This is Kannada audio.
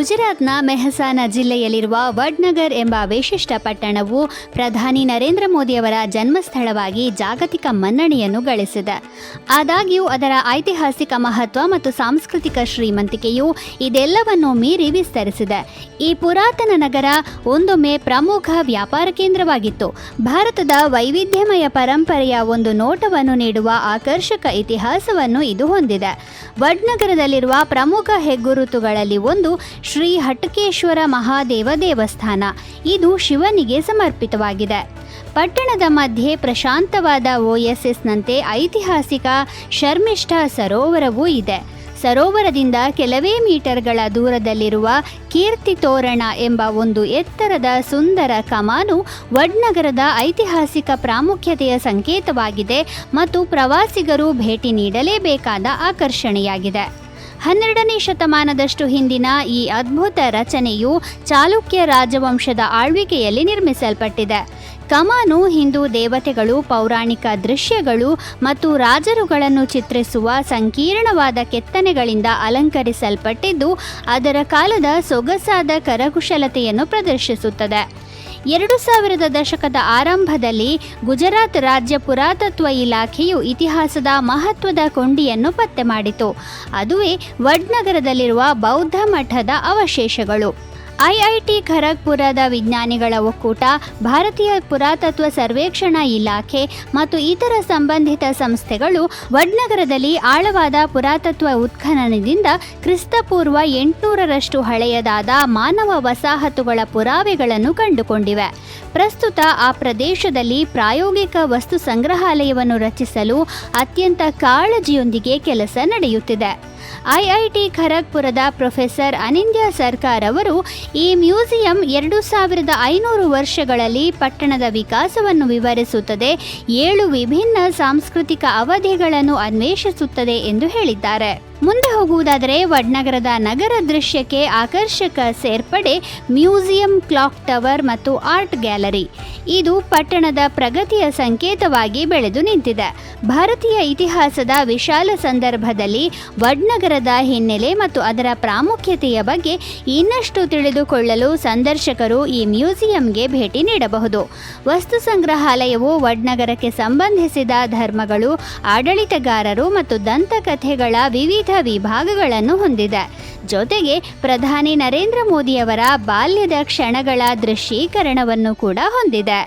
ಗುಜರಾತ್ನ ಮೆಹಸಾನ ಜಿಲ್ಲೆಯಲ್ಲಿರುವ ವಡ್ನಗರ್ ಎಂಬ ವಿಶಿಷ್ಟ ಪಟ್ಟಣವು ಪ್ರಧಾನಿ ನರೇಂದ್ರ ಮೋದಿಯವರ ಜನ್ಮಸ್ಥಳವಾಗಿ ಜಾಗತಿಕ ಮನ್ನಣೆಯನ್ನು ಗಳಿಸಿದೆ. ಆದಾಗ್ಯೂ, ಅದರ ಐತಿಹಾಸಿಕ ಮಹತ್ವ ಮತ್ತು ಸಾಂಸ್ಕೃತಿಕ ಶ್ರೀಮಂತಿಕೆಯು ಇದೆಲ್ಲವನ್ನು ಮೀರಿ ವಿಸ್ತರಿಸಿದೆ. ಈ ಪುರಾತನ ನಗರ ಒಂದೊಮ್ಮೆ ಪ್ರಮುಖ ವ್ಯಾಪಾರ ಕೇಂದ್ರವಾಗಿತ್ತು. ಭಾರತದ ವೈವಿಧ್ಯಮಯ ಪರಂಪರೆಯ ಒಂದು ನೋಟವನ್ನು ನೀಡುವ ಆಕರ್ಷಕ ಇತಿಹಾಸವನ್ನು ಇದು ಹೊಂದಿದೆ. ವಡ್ನಗರದಲ್ಲಿರುವ ಪ್ರಮುಖ ಹೆಗ್ಗುರುತುಗಳಲ್ಲಿ ಒಂದು ಶ್ರೀ ಹಟಕೇಶ್ವರ ಮಹಾದೇವ ದೇವಸ್ಥಾನ. ಇದು ಶಿವನಿಗೆ ಸಮರ್ಪಿತವಾಗಿದೆ. ಪಟ್ಟಣದ ಮಧ್ಯೆ ಪ್ರಶಾಂತವಾದ ಓಎಸ್ಎಸ್ನಂತೆ ಐತಿಹಾಸಿಕ ಶರ್ಮಿಷ್ಠ ಸರೋವರವೂ ಇದೆ. ಸರೋವರದಿಂದ ಕೆಲವೇ ಮೀಟರ್ಗಳ ದೂರದಲ್ಲಿರುವ ಕೀರ್ತಿ ತೋರಣ ಎಂಬ ಒಂದು ಎತ್ತರದ ಸುಂದರ ಕಮಾನು ವಡ್ನಗರದ ಐತಿಹಾಸಿಕ ಪ್ರಾಮುಖ್ಯತೆಯ ಸಂಕೇತವಾಗಿದೆ ಮತ್ತು ಪ್ರವಾಸಿಗರು ಭೇಟಿ ನೀಡಲೇಬೇಕಾದ ಆಕರ್ಷಣೆಯಾಗಿದೆ. ಹನ್ನೆರಡನೇ ಶತಮಾನದಷ್ಟು ಹಿಂದಿನ ಈ ಅದ್ಭುತ ರಚನೆಯು ಚಾಲುಕ್ಯ ರಾಜವಂಶದ ಆಳ್ವಿಕೆಯಲ್ಲಿ ನಿರ್ಮಿಸಲ್ಪಟ್ಟಿದೆ. ಕಮಾನು, ಹಿಂದೂ ದೇವತೆಗಳು, ಪೌರಾಣಿಕ ದೃಶ್ಯಗಳು ಮತ್ತು ರಾಜರುಗಳನ್ನು ಚಿತ್ರಿಸುವ ಸಂಕೀರ್ಣವಾದ ಕೆತ್ತನೆಗಳಿಂದ ಅಲಂಕರಿಸಲ್ಪಟ್ಟಿದ್ದು, ಅದರ ಕಾಲದ ಸೊಗಸಾದ ಕರಕುಶಲತೆಯನ್ನು ಪ್ರದರ್ಶಿಸುತ್ತದೆ. ಎರಡು ಸಾವಿರದ ದಶಕದ ಆರಂಭದಲ್ಲಿ ಗುಜರಾತ್ ರಾಜ್ಯ ಪುರಾತತ್ವ ಇಲಾಖೆಯು ಇತಿಹಾಸದ ಮಹತ್ವದ ಕೊಂಡಿಯನ್ನು ಪತ್ತೆ ಮಾಡಿತು. ಅದುವೇ ವಡ್ನಗರದಲ್ಲಿರುವ ಬೌದ್ಧ ಮಠದ ಅವಶೇಷಗಳು. ಐಐಟಿ ಖರಗ್ಪುರದ ವಿಜ್ಞಾನಿಗಳ ಒಕ್ಕೂಟ, ಭಾರತೀಯ ಪುರಾತತ್ವ ಸರ್ವೇಕ್ಷಣಾ ಇಲಾಖೆ ಮತ್ತು ಇತರ ಸಂಬಂಧಿತ ಸಂಸ್ಥೆಗಳು ವಡ್ನಗರದಲ್ಲಿ ಆಳವಾದ ಪುರಾತತ್ವ ಉತ್ಖನನದಿಂದ ಕ್ರಿಸ್ತಪೂರ್ವ ಎಂಟುನೂರರಷ್ಟು ಹಳೆಯದಾದ ಮಾನವ ವಸಾಹತುಗಳ ಪುರಾವೆಗಳನ್ನು ಕಂಡುಕೊಂಡಿವೆ. ಪ್ರಸ್ತುತ ಆ ಪ್ರದೇಶದಲ್ಲಿ ಪ್ರಾಯೋಗಿಕ ವಸ್ತು ಸಂಗ್ರಹಾಲಯವನ್ನು ರಚಿಸಲು ಅತ್ಯಂತ ಕಾಳಜಿಯೊಂದಿಗೆ ಕೆಲಸ ನಡೆಯುತ್ತಿದೆ. ಐಐಟಿ ಖರಗ್ಪುರದ ಪ್ರೊಫೆಸರ್ ಅನಿಂದ್ಯ ಸರ್ಕಾರ್ ಅವರು ಈ ಮ್ಯೂಸಿಯಂ ಎರಡು ಸಾವಿರದ ಐನೂರು ವರ್ಷಗಳಲ್ಲಿ ಪಟ್ಟಣದ ವಿಕಾಸವನ್ನು ವಿವರಿಸುತ್ತದೆ, ಏಳು ವಿಭಿನ್ನ ಸಾಂಸ್ಕೃತಿಕ ಅವಧಿಗಳನ್ನು ಅನ್ವೇಷಿಸುತ್ತದೆ ಎಂದು ಹೇಳಿದ್ದಾರೆ. ಮುಂದೆ ಹೋಗುವುದಾದರೆ ವಡ್ನಗರದ ನಗರ ದೃಶ್ಯಕ್ಕೆ ಆಕರ್ಷಕ ಸೇರ್ಪಡೆ, ಮ್ಯೂಸಿಯಂ ಕ್ಲಾಕ್ ಟವರ್ ಮತ್ತು ಆರ್ಟ್ ಗ್ಯಾಲರಿ. ಇದು ಪಟ್ಟಣದ ಪ್ರಗತಿಯ ಸಂಕೇತವಾಗಿ ಬೆಳೆದು ನಿಂತಿದೆ. ಭಾರತೀಯ ಇತಿಹಾಸದ ವಿಶಾಲ ಸಂದರ್ಭದಲ್ಲಿ ವಡ್ನಗರದ ಹಿನ್ನೆಲೆ ಮತ್ತು ಅದರ ಪ್ರಾಮುಖ್ಯತೆಯ ಬಗ್ಗೆ ಇನ್ನಷ್ಟು ತಿಳಿದುಕೊಳ್ಳಲು ಸಂದರ್ಶಕರು ಈ ಮ್ಯೂಸಿಯಂಗೆ ಭೇಟಿ ನೀಡಬಹುದು. ವಸ್ತು ಸಂಗ್ರಹಾಲಯವು ವಡ್ನಗರಕ್ಕೆ ಸಂಬಂಧಿಸಿದ ಧರ್ಮಗಳು, ಆಡಳಿತಗಾರರು ಮತ್ತು ದಂತಕಥೆಗಳ ವಿವಿಧ ವಿಭಾಗಗಳನ್ನು ಹೊಂದಿದೆ. ಜೊತೆಗೆ ಪ್ರಧಾನಿ ನರೇಂದ್ರ ಮೋದಿಯವರ ಬಾಲ್ಯದ ಕ್ಷಣಗಳ ದೃಶ್ಯೀಕರಣವನ್ನು ಕೂಡ ಹೊಂದಿದೆ.